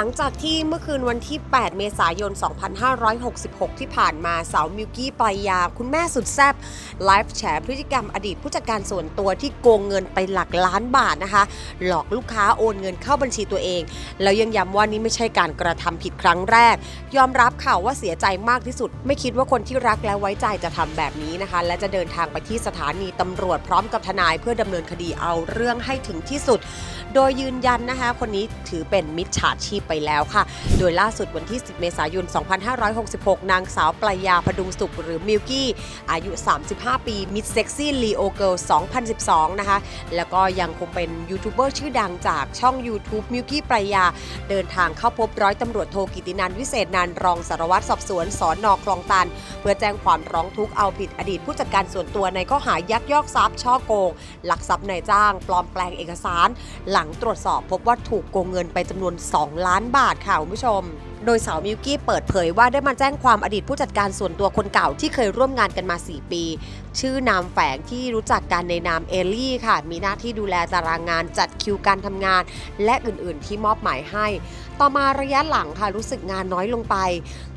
หลังจากที่เมื่อคืนวันที่ 8 เมษายน 2566 ที่ผ่านมาสาวมิวกี้ปลายยา คุณแม่สุดแซ่บไลฟ์แฉพฤติกรรมอดีตผู้จัดการส่วนตัวที่โกงเงินไปหลักล้านบาทนะคะ หลอกลูกค้าโอนเงินเข้าบัญชีตัวเอง แล้วยังย้ำว่านี่ไม่ใช่การกระทำผิดครั้งแรก ยอมรับข่าวว่าเสียใจมากที่สุด ไม่คิดว่าคนที่รักและไว้ใจจะทำแบบนี้นะคะ และจะเดินทางไปที่สถานีตำรวจพร้อมกับทนายเพื่อดำเนินคดีเอาเรื่องให้ถึงที่สุด โดยยืนยันนะคะ คนนี้ถือเป็นมิจฉาชีพไปแล้วค่ะ โดยล่าสุดวันที่ 10 เมษายน 2566 นางสาวปลายาพดุงสุขหรือมิวกี้ อายุ 35 ปี มิสเซ็กซี่ลีโอเกิล2012 นะคะ แล้วก็ยังคงเป็นยูทูบเบอร์ชื่อดังจากช่อง YouTube มิวกี้ปลายา เดินทางเข้าพบร้อยตำรวจโทกิตินันวิเศษนันรองสารวัตรสอบสวนสอนอคลองตัน เพื่อแจ้งความร้องทุกข์เอาผิดอดีตผู้จัดการส่วนตัวในข้อหายักยอกทรัพย์ช่อโกง หลักทรัพย์นายจ้าง ปลอมแปลงเอกสาร หลังตรวจสอบพบว่าถูกโกงเงินไปจำนวน 2 ล้านบาทค่ะคุณผู้ชม โดยสาวมิวกี้เปิดเผยว่าได้มาแจ้งความอดีตผู้จัดการส่วนตัวคนเก่าที่เคยร่วมงานกันมา 4 ปี ชื่อนามแฝงที่รู้จักกันในนามเอลลี่ค่ะ มีหน้าที่ดูแลตารางงานจัดคิวการทำงาน และอื่นๆที่มอบหมายให้ ต่อมาระยะหลังค่ะรู้สึกงานน้อยลงไป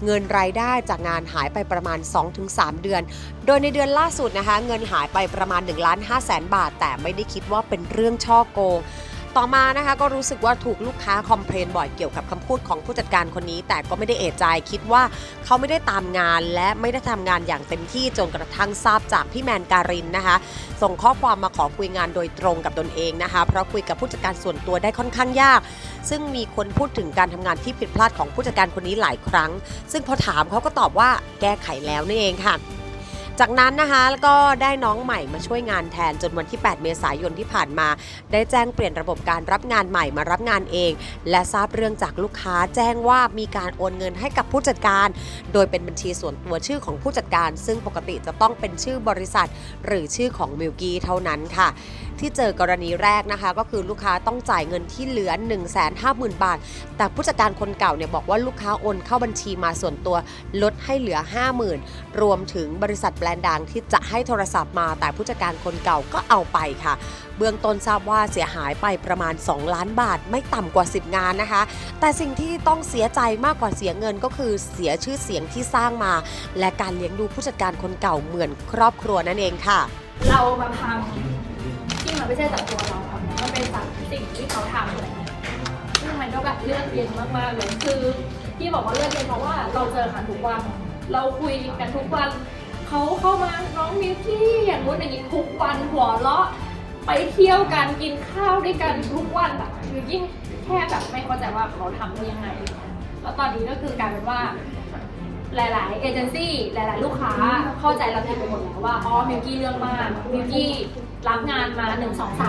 เงินรายได้จากงานหายไปประมาณ 2-3 เดือน โดยในเดือนล่าสุดนะคะ เงินหายไปประมาณ1ล้าน5แสนบาท แต่ไม่ได้คิดว่าเป็นเรื่องช่อโกง ต่อมานะคะก็รู้สึกว่าถูกลูกค้าคอมเพลนบ่อยเกี่ยวกับคำพูดของผู้จัดการคนนี้ แต่ก็ไม่ได้เอะใจคิดว่าเขาไม่ได้ตามงานและไม่ได้ทำงานอย่างเต็มที่จนกระทั่งทราบจากพี่แมนการินนะคะ ส่งข้อความมาขอคุยงานโดยตรงกับตนเองนะคะ เพราะคุยกับผู้จัดการส่วนตัวได้ค่อนข้างยาก ซึ่งมีคนพูดถึงการทำงานที่ผิดพลาดของผู้จัดการคนนี้หลายครั้ง ซึ่งพอถามเขาก็ตอบว่าแก้ไขแล้วนี่เองค่ะ จากนั้นนะคะก็ได้น้องใหม่มาช่วยงานแทนจนวันที่ 8 เมษายนที่ผ่านมา ได้แจ้งเปลี่ยนระบบการรับงานใหม่มารับงานเอง และทราบเรื่องจากลูกค้าแจ้งว่ามีการโอนเงินให้กับผู้จัดการ โดยเป็นบัญชีส่วนตัวชื่อของผู้จัดการ ซึ่งปกติจะต้องเป็นชื่อบริษัท หรือชื่อของมิลกี้เท่านั้นค่ะ ที่เจอกรณีแรกนะคะ ก็คือลูกค้าต้องจ่ายเงินที่เหลือ 1 5 0 0 0 0 บาท แต่ผู้จัดการคนเก่าเนี่ยบอกว่าลูกค้าโอนเข้าบัญชีมาส่วนตัวลดให้เหลือ 50,000 รวมถึงบริษัทแบรนด์ดังที่จะให้โทรศัพท์มา แต่ผู้จัดการคนเก่าก็เอาไปค่ะ เบื้องต้นทราบว่าเสียหายไปประมาณ 2 ล้านบาท ไม่ต่ำกว่า 10 งานนะคะ แต่สิ่งที่ต้องเสียใจมากกว่าเสียเงินก็คือเสียชื่อเสียงที่สร้างมา และการเลี้ยงดูผู้จัดการคนเก่าเหมือนครอบครัวนั่นเองค่ะ เรามาทำที่มันไม่ใช่จากตัวเราทำมันเป็นจากสิ่งที่เขาทำอะไรเงี้ยซึ่งมันก็แบบเลือดเย็นมากๆเลยคือที่บอกว่าเลือดเย็นเพราะว่าเราเจอกันทุกวัน เราคุยกันทุกวัน เขาเข้ามาน้องมิวกี้อย่างนู้นอย่างนี้ทุกวันหัวเราะไปเที่ยวกันกินข้าวด้วยกันทุกวันแบบคือยิ่งแค่แบบไม่เข้าใจว่าเขาทำได้ยังไง แล้วตอนนี้ก็คือกลายเป็นว่า หลาย ๆ เอเจนซี่หลาย ๆ ลูกค้าเข้าใจเราผิดไปหมดแล้วว่าอ๋อมิวกี้เรื่องมากมิวกี้รับงานมา1 2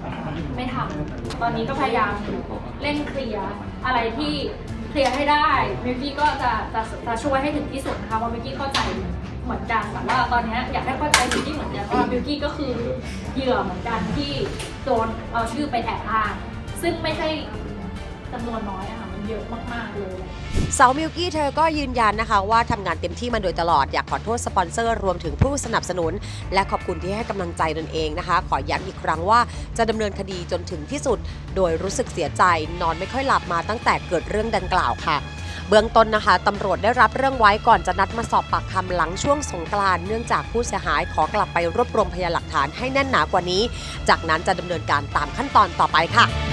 3ไม่ทำตอนนี้ก็พยายามเร่งเคลียร์อะไรที่ เคลียร์ให้ได้มิวกี้ก็จะจะจะช่วยให้ถึงที่สุดนะคะเพราะมิวกี้เข้าใจเหมือนกันแต่ว่าตอนนี้อยากให้เข้าใจมิวกี้เหมือนกันว่ามิวกี้ก็คือเหยื่อเหมือนกันที่โดนเอาชื่อไปแอบอ้างซึ่งไม่ใช่จำนวนน้อยนะคะ เยอะมากๆเลยสาวมิวกี้เธอก็ยืนยันนะคะ ว่าทำงานเต็มที่มาโดยตลอดอยากขอโทษสปอนเซอร์รวมถึงผู้สนับสนุน และขอบคุณที่ให้กำลังใจตนเองนะคะ ขอย้ำอีกครั้งว่าจะดำเนินคดีจนถึงที่สุด โดยรู้สึกเสียใจ นอนไม่ค่อยหลับมาตั้งแต่เกิดเรื่องดังกล่าวค่ะเบื้องต้นนะคะตำรวจได้รับเรื่องไว้ก่อนจะนัดมาสอบปากคำหลังช่วงสงกรานเนื่องจากผู้เสียหายขอกลับไปรวบรวมพยานหลักฐานให้แน่นหนากว่านี้ จากนั้นจะดำเนินการตามขั้นตอนต่อไปค่ะ